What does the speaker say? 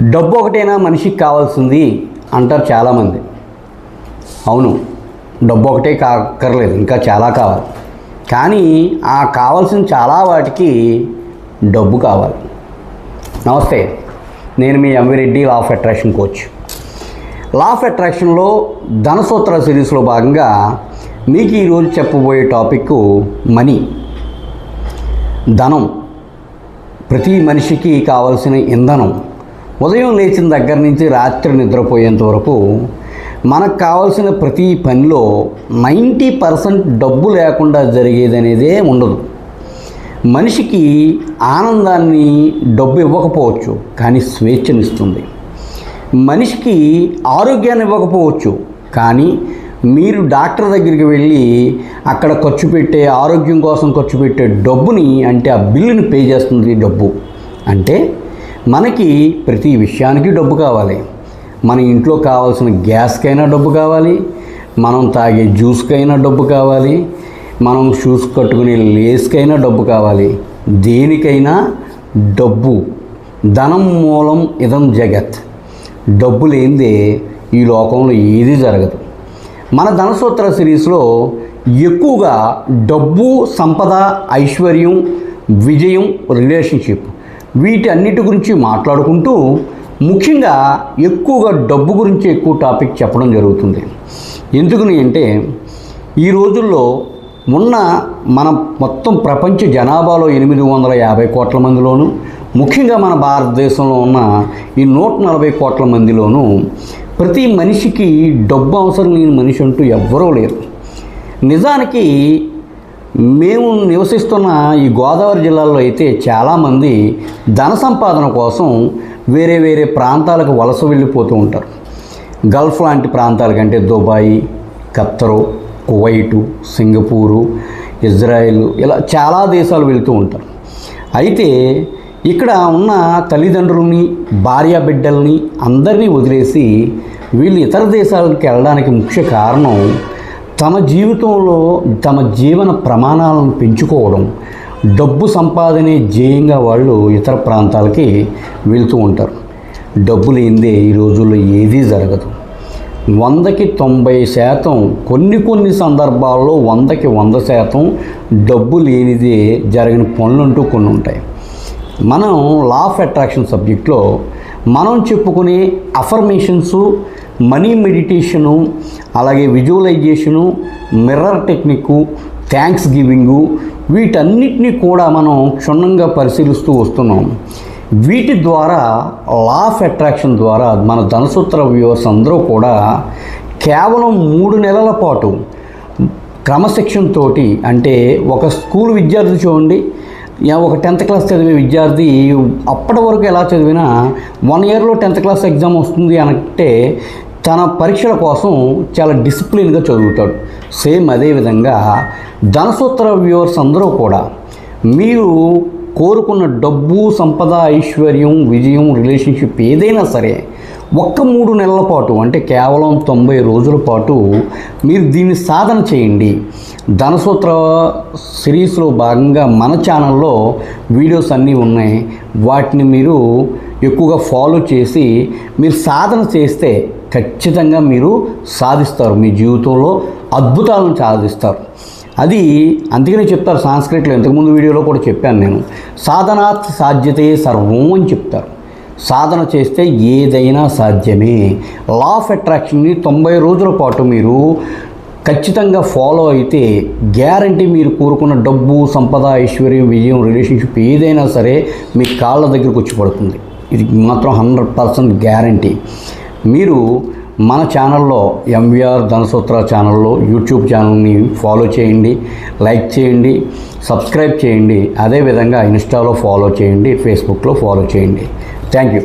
డబ్బు ఒకటేనా మనిషికి కావాల్సింది అంటారు చాలామంది. అవును డబ్బు ఒకటే కాక్కర్లేదు ఇంకా చాలా కావాలి. కానీ ఆ కావాల్సిన చాలా వాటికి డబ్బు కావాలి. నమస్తే నేను మీ MV Reddy law of attraction coach. Law of అట్రాక్షన్లో Dhanasutra సిరీస్లో భాగంగా మీకు ఈరోజు చెప్పబోయే టాపిక్ మనీ. ధనం ప్రతి మనిషికి కావలసిన ఇంధనం. ఉదయం లేచిన దగ్గర నుంచి రాత్రి నిద్రపోయేంత వరకు మనకు కావాల్సిన ప్రతి పనిలో నైంటీ పర్సెంట్ డబ్బు లేకుండా జరిగేది అనేదే ఉండదు. మనిషికి ఆనందాన్ని డబ్బు ఇవ్వకపోవచ్చు కానీ స్వేచ్ఛనిస్తుంది. మనిషికి ఆరోగ్యాన్ని ఇవ్వకపోవచ్చు కానీ మీరు డాక్టర్ దగ్గరికి వెళ్ళి అక్కడ ఖర్చు పెట్టే ఆరోగ్యం కోసం ఖర్చు పెట్టే డబ్బుని అంటే ఆ బిల్లుని పే చేస్తుంది డబ్బు. అంటే మనకి ప్రతి విషయానికి డబ్బు కావాలి. మన ఇంట్లో కావాల్సిన గ్యాస్కైనా డబ్బు కావాలి. మనం తాగే జ్యూస్కైనా డబ్బు కావాలి. మనం షూస్ కట్టుకునే లేస్కైనా డబ్బు కావాలి. దేనికైనా డబ్బు. ధనం మూలం ఇదం జగత్. డబ్బు లేనిదే ఈ లోకంలో ఏది జరగదు. మన ధనసూత్ర సిరీస్లో ఎక్కువగా డబ్బు సంపద ఐశ్వర్యం విజయం రిలేషన్షిప్ వీటన్నిటి గురించి మాట్లాడుకుంటూ ముఖ్యంగా ఎక్కువగా డబ్బు గురించి ఎక్కువ టాపిక్ చెప్పడం జరుగుతుంది. ఎందుకని అంటే ఈ రోజుల్లో ఉన్న మన మొత్తం ప్రపంచ జనాభాలో ఎనిమిది వందల యాభై కోట్ల మందిలోను ముఖ్యంగా మన భారతదేశంలో ఉన్న ఈ నూట నలభై కోట్ల మందిలోనూ ప్రతి మనిషికి డబ్బు అవసరం లేని మనిషి అంటూ ఎవ్వరూ లేరు. నిజానికి మేము నివసిస్తున్న ఈ గోదావరి జిల్లాలో అయితే చాలామంది ధన సంపాదన కోసం వేరే వేరే ప్రాంతాలకు వలస వెళ్ళిపోతూ ఉంటారు. గల్ఫ్ లాంటి ప్రాంతాలకంటే Dubai Qatar Kuwait Singapore Israel ఇలా చాలా దేశాలు వెళ్తూ ఉంటారు. అయితే ఇక్కడ ఉన్న తల్లిదండ్రుల్ని భార్య బిడ్డల్ని అందరినీ వదిలేసి వీళ్ళు ఇతర దేశాలకు వెళ్ళడానికి ముఖ్య కారణం తమ జీవితంలో తమ జీవన ప్రమాణాలను పెంచుకోవడం డబ్బు సంపాదనే ధ్యేయంగా వాళ్ళు ఇతర ప్రాంతాలకి వెళ్తూ ఉంటారు. డబ్బు లేనిదే ఈ రోజుల్లో ఏదీ జరగదు. వందకి తొంభై శాతం కొన్ని కొన్ని సందర్భాల్లో వందకి వంద శాతం డబ్బు లేనిదే జరిగిన పనులంటూ కొన్ని ఉంటాయి. మనం లా ఆఫ్ అట్రాక్షన్ సబ్జెక్ట్లో మనం చెప్పుకునే అఫర్మేషన్స్ మనీ మెడిటేషను అలాగే visualisation mirror technique thanksgiving వీటన్నిటిని కూడా మనం క్షుణ్ణంగా పరిశీలిస్తూ వస్తున్నాం. వీటి ద్వారా లా ఆఫ్ అట్రాక్షన్ ద్వారా మన ధనసూత్ర వ్యూవర్స్ అందరూ కూడా కేవలం మూడు నెలల పాటు క్రమశిక్షణతో అంటే ఒక స్కూల్ విద్యార్థి చూడండి యా, ఒక టెన్త్ క్లాస్ చదివే విద్యార్థి అప్పటి వరకు ఎలా చదివినా వన్ ఇయర్లో టెన్త్ క్లాస్ ఎగ్జామ్ వస్తుంది అంటే తన పరీక్షల కోసం చాలా డిసిప్లిన్గా చదువుతాడు. సేమ్ అదేవిధంగా ధనసూత్ర వ్యూవర్స్ అందరూ కూడా మీరు కోరుకున్న డబ్బు సంపద ఐశ్వర్యం విజయం రిలేషన్షిప్ ఏదైనా సరే ఒక్క మూడు నెలల పాటు అంటే కేవలం తొంభై రోజుల పాటు మీరు దీన్ని సాధన చేయండి. ధనసూత్ర సిరీస్లో భాగంగా మన ఛానల్లో వీడియోస్ అన్నీ ఉన్నాయి. వాటిని మీరు ఎక్కువగా ఫాలో చేసి మీరు సాధన చేస్తే ఖచ్చితంగా మీరు సాధిస్తారు. మీ జీవితంలో అద్భుతాలను సాధిస్తారు. అది అందుకనే చెప్తారు సాంస్క్రిట్లో ఇంతకుముందు వీడియోలో కూడా చెప్పాను నేను. సాధనాత్ సాధ్యతే సర్వం అని చెప్తారు. సాధన చేస్తే ఏదైనా సాధ్యమే. లా ఆఫ్ అట్రాక్షన్ని తొంభై రోజుల పాటు మీరు ఖచ్చితంగా ఫాలో అయితే గ్యారంటీ మీరు కోరుకున్న డబ్బు సంపద ఐశ్వర్యం విజయం రిలేషన్షిప్ ఏదైనా సరే మీ కాళ్ళ దగ్గరకు వచ్చి పడుతుంది. ఇది మాత్రం హండ్రెడ్ పర్సెంట్ గ్యారంటీ. మీరు మన ఛానల్లో ఎంవిఆర్ ధనసూత్ర ఛానల్లో యూట్యూబ్ ఛానల్ని ఫాలో చేయండి లైక్ చేయండి సబ్స్క్రైబ్ చేయండి అదేవిధంగా ఇన్స్టాలో ఫాలో చేయండి ఫేస్బుక్లో ఫాలో చేయండి. Thank you.